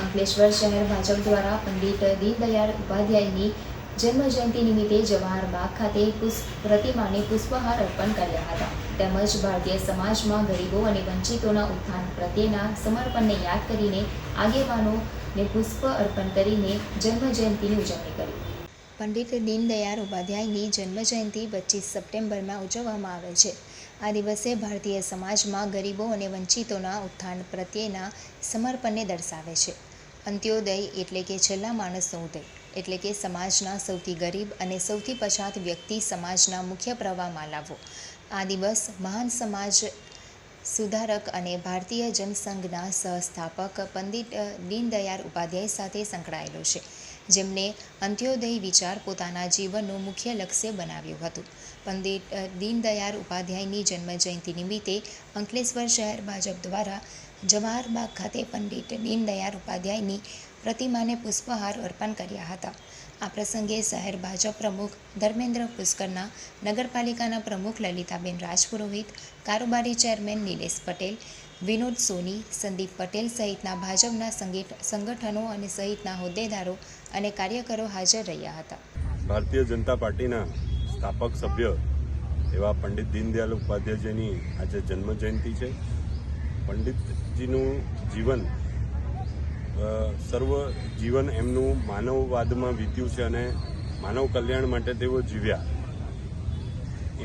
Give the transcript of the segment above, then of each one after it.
અંકલેશ્વર શહેર ભાજપ દ્વારા પંડિત દીનદયાળ ઉપાધ્યાયની જન્મજયંતિ નિમિત્તે જવાહર બાગ ખાતે પુષ્પ પ્રતિમાને પુષ્પહાર અર્પણ કર્યા હતા. તેમજ ભારતીય સમાજમાં ગરીબો અને વંચિતોના ઉત્થાન પ્રત્યેના સમર્પણને યાદ કરીને આગેવાનોને પુષ્પ અર્પણ કરીને જન્મજયંતિની ઉજવણી કરી. પંડિત દીનદયાળ ઉપાધ્યાયની જન્મજયંતિ પચીસ સપ્ટેમ્બરમાં ઉજવવામાં આવે છે. આ દિવસે ભારતીય સમાજમાં ગરીબો અને વંચિતોના ઉત્થાન પ્રત્યેના સમર્પણને દર્શાવે છે. અંત્યોદય એટલે કે છેલ્લા માણસનો ઉદય, એટલે કે સમાજના સૌથી ગરીબ અને સૌથી પછાત વ્યક્તિ સમાજના મુખ્ય પ્રવાહમાં લાવવો. આ દિવસ મહાન સમાજ સુધારક અને ભારતીય જનસંઘના સહસ્થાપક પંડિત દીનદયાળ ઉપાધ્યાય સાથે સંકળાયેલો છે જેમને અંત્યોદય વિચાર પોતાના જીવનનું મુખ્ય લક્ષ્ય બનાવ્યું હતું. પંડિત દીનદયાળ ઉપાધ્યાયની જન્મજયંતિ નિમિત્તે અંકલેશ્વર શહેર ભાજપ દ્વારા જવાહરબાગ ખાતે પંડિત દીનદયાળ ઉપાધ્યાયની પ્રતિમાને પુષ્પહાર અર્પણ કર્યા હતા. આ પ્રસંગે શહેર ભાજપ પ્રમુખ ધર્મેન્દ્ર પુષ્કરના નગરપાલિકાના પ્રમુખ લલિતાબેન રાજપુરોહિત, કારોબારી ચેરમેન નિલેશ પટેલ, વિનોદ સોની, સંદીપ પટેલ સહિતના ભાજપના સંગઠનો અને સહિતના હોદ્દેદારો અને કાર્યકરો હાજર રહ્યા હતા. ભારતીય જનતા પાર્ટીના સ્થાપક સભ્ય એવા પંડિત દીનદયાલ ઉપાધ્યાયજીની આજે જન્મ જયંતિ છે. પંડિતજીનું જીવન સર્વ જીવન એમનું માનવવાદમાં વીત્યું છે અને માનવ કલ્યાણ માટે તેઓ જીવ્યા.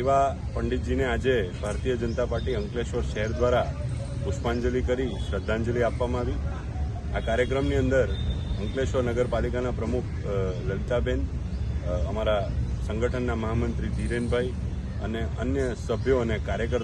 એવા પંડિતજીને આજે ભારતીય જનતા પાર્ટી અંકલેશ્વર શહેર દ્વારા પુષ્પાંજલિ કરી શ્રદ્ધાંજલિ આપવામાં આવી. આ કાર્યક્રમની અંદર અંકલેશ્વર નગરપાલિકાના પ્રમુખ લલિતાબેન અમારા સંગઠનના મહામંત્રી ધીરેનભાઈ અને અન્ય સભ્યો અને કાર્યકર્તાઓ